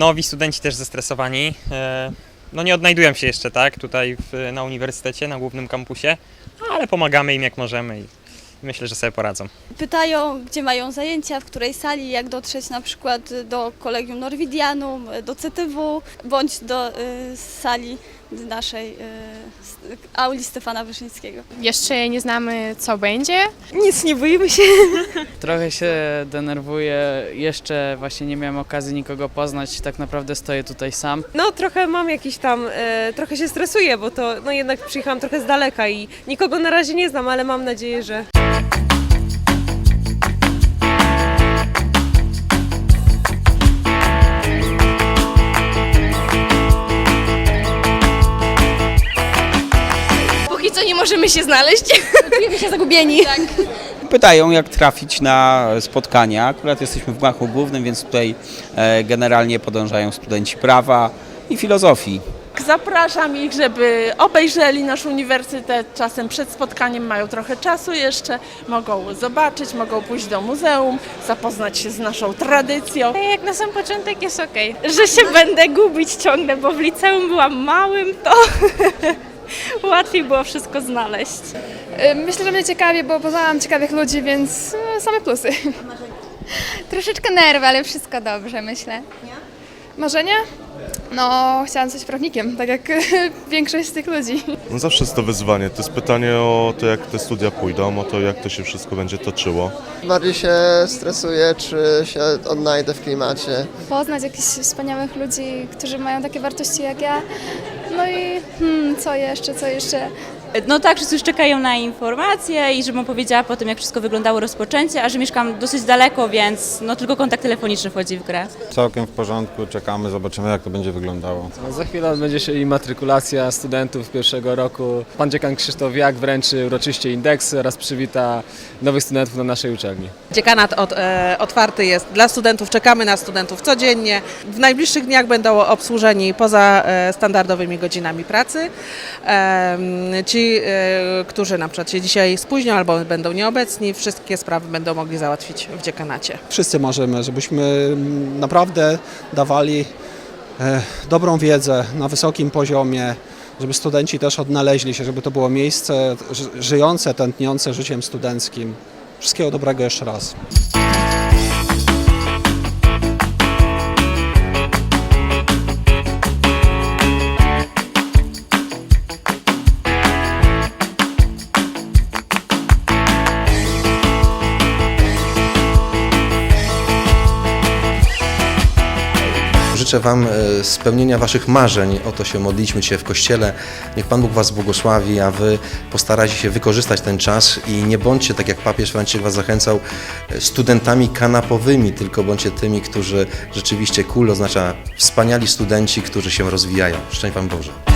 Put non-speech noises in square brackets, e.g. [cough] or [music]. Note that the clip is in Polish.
Nowi studenci też zestresowani. E, No nie odnajdują się jeszcze tak tutaj w, na uniwersytecie, na głównym kampusie, ale pomagamy im jak możemy myślę, że sobie poradzą. Pytają, gdzie mają zajęcia, w której sali, jak dotrzeć na przykład do Kolegium Norwidianum, do CTW, bądź do y, sali naszej y, auli Stefana Wyszyńskiego. Jeszcze nie znamy, co będzie. Nic nie boimy się. [laughs] Trochę się denerwuję, jeszcze właśnie nie miałem okazji nikogo poznać, tak naprawdę stoję tutaj sam. No trochę mam jakiś tam, e, trochę się stresuję, bo to no jednak przyjechałam trochę z daleka i nikogo na razie nie znam, ale mam nadzieję, że możemy się znaleźć. [laughs] Czujemy się zagubieni. pytają, jak trafić na spotkania. Akurat jesteśmy w gmachu głównym, więc tutaj e, generalnie podążają studenci prawa i filozofii. Zapraszam ich, żeby obejrzeli nasz uniwersytet. Czasem przed spotkaniem mają trochę czasu jeszcze. Mogą zobaczyć, mogą pójść do muzeum, zapoznać się z naszą tradycją. Jak na sam początek jest ok. Że się będę gubić ciągle, bo w liceum byłam małym, to łatwiej było wszystko znaleźć. Myślę, że będzie ciekawie, bo poznałam ciekawych ludzi, więc e, same plusy. [laughs] Troszeczkę nerwy, ale wszystko dobrze, myślę. Marzenia? No, chciałam być prawnikiem, tak jak [laughs] większość z tych ludzi. No zawsze jest to wyzwanie. To jest pytanie o to, jak te studia pójdą, o to, jak to się wszystko będzie toczyło. Bardziej się stresuję, czy się odnajdę w klimacie. Poznać jakichś wspaniałych ludzi, którzy mają takie wartości jak ja. No i hmm, co jeszcze, co jeszcze? No tak, wszyscy już czekają na informacje i żebym powiedziała po tym, jak wszystko wyglądało rozpoczęcie, a że mieszkam dosyć daleko, więc no tylko kontakt telefoniczny wchodzi w grę. Całkiem w porządku, czekamy, zobaczymy jak to będzie wyglądało. No, za chwilę odbędzie się imatrykulacja studentów pierwszego roku. Pan dziekan Krzysztof Jak wręczy uroczyście indeksy oraz przywita nowych studentów na naszej uczelni. Dziekanat od, e, otwarty jest dla studentów, czekamy na studentów codziennie. W najbliższych dniach będą obsłużeni poza e, standardowymi godzinami pracy. Em, ci, e, którzy na przykład się dzisiaj spóźnią albo będą nieobecni, wszystkie sprawy będą mogli załatwić w dziekanacie. Wszyscy marzymy, żebyśmy naprawdę dawali e, dobrą wiedzę na wysokim poziomie, żeby studenci też odnaleźli się, żeby to było miejsce ży- żyjące, tętniące życiem studenckim. Wszystkiego dobrego jeszcze raz. Życzę Wam e, spełnienia Waszych marzeń. O to się modliśmy dzisiaj w Kościele. Niech Pan Bóg Was błogosławi, a Wy postarajcie się wykorzystać ten czas i nie bądźcie, tak jak papież Franciszek Was zachęcał, e, studentami kanapowymi, tylko bądźcie tymi, którzy rzeczywiście cool oznacza wspaniali studenci, którzy się rozwijają. Szczęść Wam Boże.